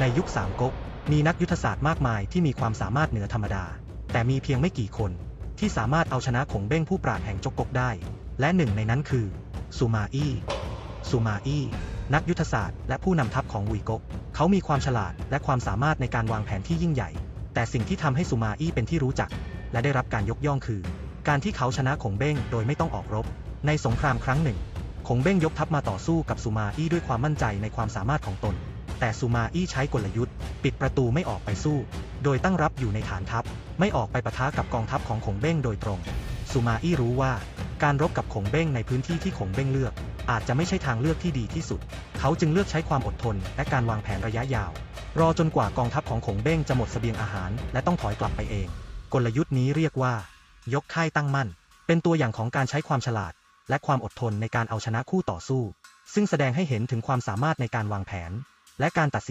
ในยุคสามก๊กมีนักยุทธศาสตร์มากมายที่มีความสามารถเหนือธรรมดา แต่มีเพียงไม่กี่คนที่สามารถเอาชนะขงเบ้งผู้ปราดแห่งจกกกได้ และหนึ่งในนั้นคือซูมาอี้ซูมาอี้นักยุทธศาสตร์และผู้นำทัพของวุยก๊กเขามีความฉลาดและความสามารถในการวางแผนที่ยิ่งใหญ่ แต่สิ่งที่ทำให้ซูมาอี้เป็นที่รู้จัก และได้รับการยกย่องคือ การที่เขาชนะขงเบ้งโดยไม่ต้องออกรบ ในสงครามครั้งหนึ่งคงเบ้งยกทัพมาต่อสู้กับซูมาอี้ด้วยความมั่นใจในความสามารถของตน แต่ซูมาอี้ใช้กลยุทธ์ ปิดประตูไม่ออกไปสู้ โดยตั้งรับอยู่ในฐานทัพ ไม่ออกไปปะทะกับกองทัพของคงเบ้งโดยตรง ซูมาอี้รู้ว่า การรบกับคงเบ้งในพื้นที่ที่คงเบ้งเลือก อาจจะไม่ใช่ทางเลือกที่ดีที่สุด เขาจึงเลือกใช้ความอดทน และการวางแผนระยะยาว รอจนกว่ากองทัพของคงเบ้งจะหมดเสบียงอาหาร และต้องถอยกลับไปเอง กลยุทธ์นี้เรียกว่า ยกค่ายตั้งมั่น เป็นตัวอย่างของการใช้ความฉลาด และความอดทนในการเอาชนะคู่ต่อสู้ ซึ่งแสดงให้เห็นถึงความสามารถในการวางแผน และการตัดสิน